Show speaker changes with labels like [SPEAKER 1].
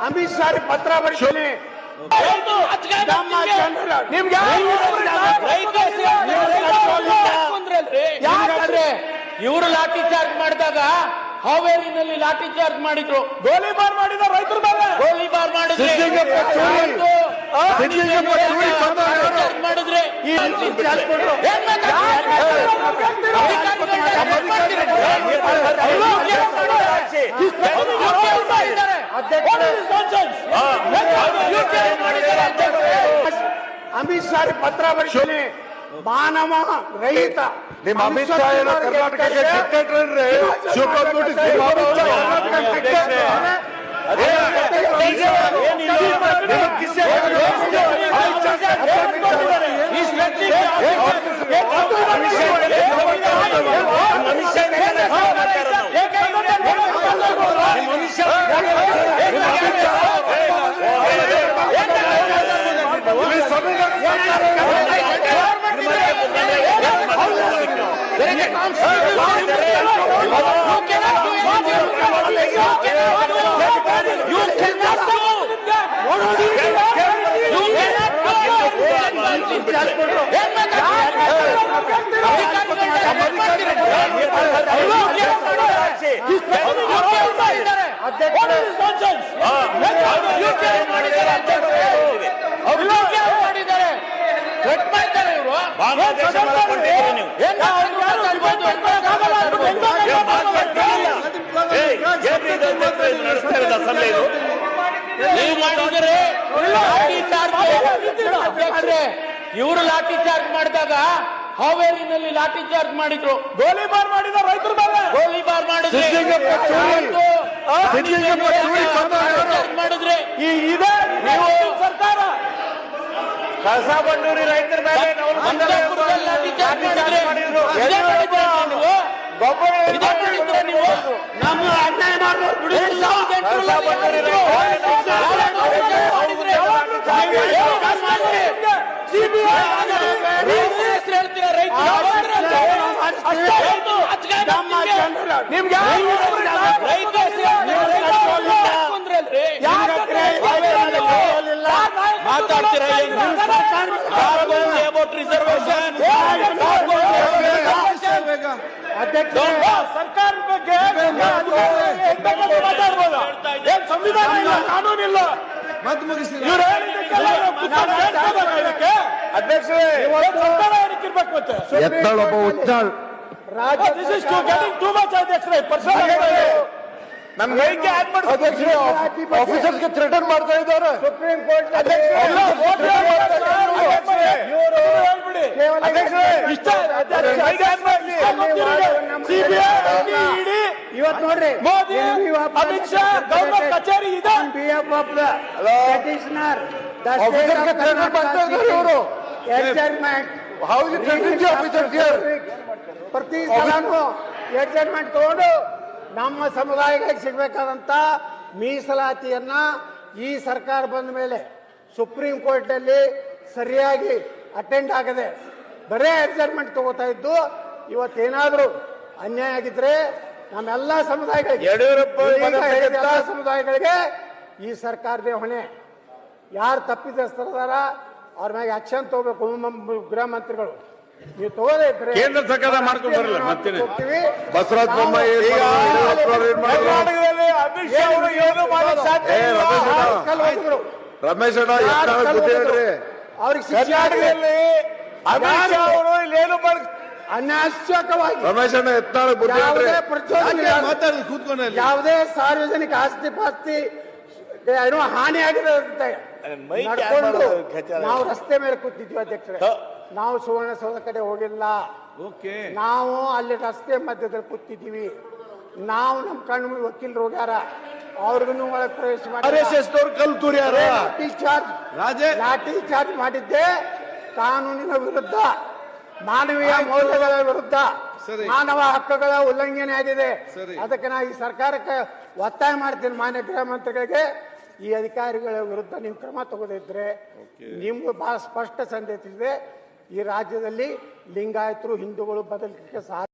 [SPEAKER 1] ಅಮಿತ್ ಶಾ ಪತ್ರ ಬರ್ತೀನಿ ನಮ್ಮ ಜನರ ನಿಮ್ಗೆ
[SPEAKER 2] ಯಾಕಂದ್ರೆ ಇವರು ಲಾಠಿ ಚಾರ್ಜ್ ಮಾಡಿದಾಗ ಹಾವೇರಿನಲ್ಲಿ ಲಾಠಿ ಚಾರ್ಜ್ ಮಾಡಿದ್ರು
[SPEAKER 1] ಗೋಲಿಬಾರ್ ಮಾಡಿದ ರೈತರ ಮೇಲೆ
[SPEAKER 2] ಗೋಲಿಬಾರ್ ಮಾಡಿದ್ರೆ ಚಾರ್ಜ್ ಮಾಡಿದ್ರೆ
[SPEAKER 1] ಈ ಚಾರ್ಜ್ ಕೊಟ್ರು.
[SPEAKER 2] ಏನ್ ಮಾತಾಡ್ತೀರಿ? ಅಧಿಕಾರಿಗಳನ್ನ ಏನ್ ಮಾಡ್ತೀರಿ?
[SPEAKER 1] ಅಮಿತ್ ಶಾ ಪತ್ರ ಬರೀತೀನಿ. ಮಾನವ ರಹಿತ.
[SPEAKER 3] ನಿಮ್ಮ ಅಮಿತ್ ಶಾ ಏನೋ ಕರ್ನಾಟಕಕ್ಕೆ dictator. You cannot do. You cannot do.
[SPEAKER 2] ನೀವು. ಮಾಡಿದರೆ ಲಾಠಿ ಚಾರ್ಜ್ ಇವರು ಲಾಠಿ ಚಾರ್ಜ್ ಮಾಡಿದಾಗ ಹಾವೇರಿನಲ್ಲಿ ಲಾಠಿ ಚಾರ್ಜ್ ಮಾಡಿದ್ರು.
[SPEAKER 1] ಗೋಲಿಬಾರ್ ಮಾಡಿದ ರೈತರು
[SPEAKER 2] ಗೋಲಿಬಾರ್ ಮಾಡಿದ್ರೆ
[SPEAKER 3] ಸಿದ್ಲಿಂಗಪ್ಪ ಚೂರಿ.
[SPEAKER 2] ಆಯ್ತು.
[SPEAKER 3] ಸಿದ್ಲಿಂಗಪ್ಪ ಚೂರಿ ಕೊಂದ
[SPEAKER 2] ಲಾಠಿ ಚಾರ್ಜ್ ಮಾಡಿದ್ರೆ
[SPEAKER 1] ಈ ಇದೇ ನೀವು ಸರ್ಕಾರ ಕಸ ಬಂಡೂರಿ ರೈತರ ಮೇಲೆ
[SPEAKER 2] ಮಂಜಾಪುರದಲ್ಲಿ ಲಾಠಿ ಚಾರ್ಜ್ ಮಾಡಿದ್ರೆ ಇದೇ ಮಾಡಿದ್ರೆ ನೀವು
[SPEAKER 1] ಗೊಬ್ಬರ
[SPEAKER 2] ಇದೇ ರೈತರ ನೀವು?
[SPEAKER 1] ನಮ್ಮ ಅನ್ಯಾಯ
[SPEAKER 2] ಬಂಡೂರಿ
[SPEAKER 1] ಜನರ. ನಿಮ್ಗೆ
[SPEAKER 2] ಮಾತಾಡ್ತೀರಾ ಅಬೌಟ್ ರಿಸರ್ವೇಶನ್
[SPEAKER 1] ಸರ್ಕಾರದ ಬಗ್ಗೆ ಮಾತಾಡ್ಬೋದ. ಏನ್ ಸಂವಿಧಾನ ಇಲ್ಲ ಕಾನೂನು ಇಲ್ಲ
[SPEAKER 3] ಮತ್ ಮುಗಿಸ್ತೀನಿ.
[SPEAKER 1] ಇವ್ರು ಇದಕ್ಕೆ? ಅಧ್ಯಕ್ಷರೇ. ಸರ್ಕಾರ ಏನಕ್ಕೆ ಇರ್ಬೇಕು ಮತ್ತೆ?
[SPEAKER 3] ಎತ್ತಾಳ್ ಉಚ್ಚಾಳ್
[SPEAKER 1] this is to getting too much ಅಧ್ಯಕ್ಷರೇ. ಪರ್ಸನಲ್ ನಮ್ಗೆ ಹೇಗೆ ಆಡ್
[SPEAKER 3] ಅಧ್ಯಕ್ಷರೇ ಆಫೀಸರ್ಸ್ಗೆ ಥ್ರೆಟನ್ ಮಾಡ್ತಾ ಇದ್ದಾರೆ
[SPEAKER 1] ಸುಪ್ರೀಂ ಕೋರ್ಟ್ ಇವತ್ತು ನೋಡ್ರಿ ಮೋದಿ ಅಮಿತ್ ಶಾ ಗವರ್ನರ್ ಕಚೇರಿ ಇದೆ
[SPEAKER 3] ಆಫೀಸರ್ಗೆ ಥ್ರೆಟನ್ ಮಾಡ್ತಾ ಇದ್ದಾರೆ ಇವರು how is threaten officers here
[SPEAKER 1] ಪ್ರತಿ ಸಲನೂ ಎಡ್ಜಸ್ಟ್ಮೆಂಟ್ ತಗೊಂಡು ನಮ್ಮ ಸಮುದಾಯಗಳಿಗೆ ಸಿಗಬೇಕಾದಂಥ ಮೀಸಲಾತಿಯನ್ನು ಈ ಸರ್ಕಾರ ಬಂದ ಮೇಲೆ ಸುಪ್ರೀಂ ಕೋರ್ಟ್ನಲ್ಲಿ ಸರಿಯಾಗಿ ಅಟೆಂಡ್ ಆಗದೆ ಬರೇ ಅಡ್ಜಸ್ಟ್ಮೆಂಟ್ ತಗೋತಾ ಇದ್ದು ಇವತ್ತೇನಾದರೂ ಅನ್ಯಾಯ ಆಗಿದ್ರೆ ನಮ್ಮೆಲ್ಲ ಸಮುದಾಯಗಳಿಗೆ ಎಲ್ಲ ಸಮುದಾಯಗಳಿಗೆ ಈ ಸರ್ಕಾರದೇ ಹೊಣೆ. ಯಾರು ತಪ್ಪಿದಸ್ತರದಾರ ಅವ್ರ ಮ್ಯಾಗೆ ಆಕ್ಷನ್ ತಗೋಬೇಕು ಗೃಹ ಮಂತ್ರಿಗಳು.
[SPEAKER 3] ಕೇಂದ್ರ ಸರ್ಕಾರ ಮಾಡ್ಕೊಂಡು ಬರಲ್ಲ,
[SPEAKER 1] ಮತ್ತೆ.
[SPEAKER 3] ಬಸವರಾಜ ಬೊಮ್ಮಾಯಿ. ರಮೇಶ್ ಅಣ್ಣ. ರಮೇಶ್ ಅಣ್ಣ
[SPEAKER 1] ಯಾರು
[SPEAKER 3] ಎತ್ತಾಳ್
[SPEAKER 1] ಕಲ್ಲು
[SPEAKER 3] ಬುದ್ಧಿ
[SPEAKER 1] ಹೊಡೆದ್ರು?
[SPEAKER 3] ಹೇಳ್ರಿ
[SPEAKER 1] ಅವ್ರಿಗೆ
[SPEAKER 3] ಕರ್ನಾಟಕದಲ್ಲಿ
[SPEAKER 1] ಅಮಿತ್ ಶಾ ಅವರು ಇಲ್ಲೇನು ಮಾಡ ಅನಾವಶ್ಯಕವಾಗಿ
[SPEAKER 3] ರಮೇಶ್ ಅಣ್ಣ ಎತ್ತಾಳ್ ಬುದ್ಧಿ
[SPEAKER 1] ಯಾವುದೇ ಪ್ರಚೋದನೆ
[SPEAKER 3] ಕೂತ್ಕೊಂಡು
[SPEAKER 1] ಯಾವುದೇ ಸಾರ್ವಜನಿಕ ಆಸ್ತಿ ಪಾಸ್ತಿ ಏನೋ ಹಾನಿ ಆಗಿದೆ ಅಂತ ನಾವು ರಸ್ತೆ ಮೇಲೆ ಕೂತಿದ್ವಿ ಅಧ್ಯಕ್ಷರೇ ನಾವು ಸುವರ್ಣಸೌಧ ಕಡೆ ಹೋಗಿಲ್ಲ.
[SPEAKER 3] ಓಕೆ.
[SPEAKER 1] ನಾವು ಅಲ್ಲಿ ರಸ್ತೆ ಮಧ್ಯದಲ್ಲಿ ಕೂತಿದ್ದೀವಿ. ನಾವು ನಮ್ಮ ಕಣ್ಣು ಮುಂದೆ ವಕೀಲರು ಹೋಗ್ಯಾರ. ಅವ್ರಿಗೂ ಒಳಗೆ ಪ್ರವೇಶ
[SPEAKER 3] ಆರ್
[SPEAKER 1] ಮಾಡಿ
[SPEAKER 3] ಎಸ್ ಎಸ್ ದವ್ರು ಕಲ್ ತೂರ್ಯಾರ?
[SPEAKER 1] ಲಾಠಿ ಚಾರ್ಜ್?
[SPEAKER 3] ರಾಜೇ.
[SPEAKER 1] ಲಾಠಿ ಚಾರ್ಜ್ ಮಾಡಿದ್ದೆ. ಕಾನೂನಿನ ವಿರುದ್ಧ ಮಾನವೀಯ ಮೌಲ್ಯಗಳ ವಿರುದ್ಧ
[SPEAKER 3] ಸರಿ.
[SPEAKER 1] ಮಾನವ ಹಕ್ಕುಗಳ ಉಲ್ಲಂಘನೆ ಆಗಿದೆ.
[SPEAKER 3] ಸರಿ.
[SPEAKER 1] ಅದಕ್ಕೆ ನಾ ಈ ಸರ್ಕಾರಕ್ಕೆ ಒತ್ತಾಯ ಮಾಡ್ತೀನಿ ಮಾನ್ಯ ಗೃಹ ಮಂತ್ರಿಗಳಿಗೆ. ಈ ಅಧಿಕಾರಿಗಳ ವಿರುದ್ಧ ನೀವು ಕ್ರಮ ತಗೋದಿದ್ರೆ ನಿಮ್ಗೆ ಬಹಳ ಸ್ಪಷ್ಟ ಸಂದೇಶ ಇದೆ. ಈ ರಾಜ್ಯದಲ್ಲಿ ಲಿಂಗಾಯತರು ಹಿಂದೂಗಳು ಬದಲಿಕ್ಕೆ ಸಾಧ್ಯ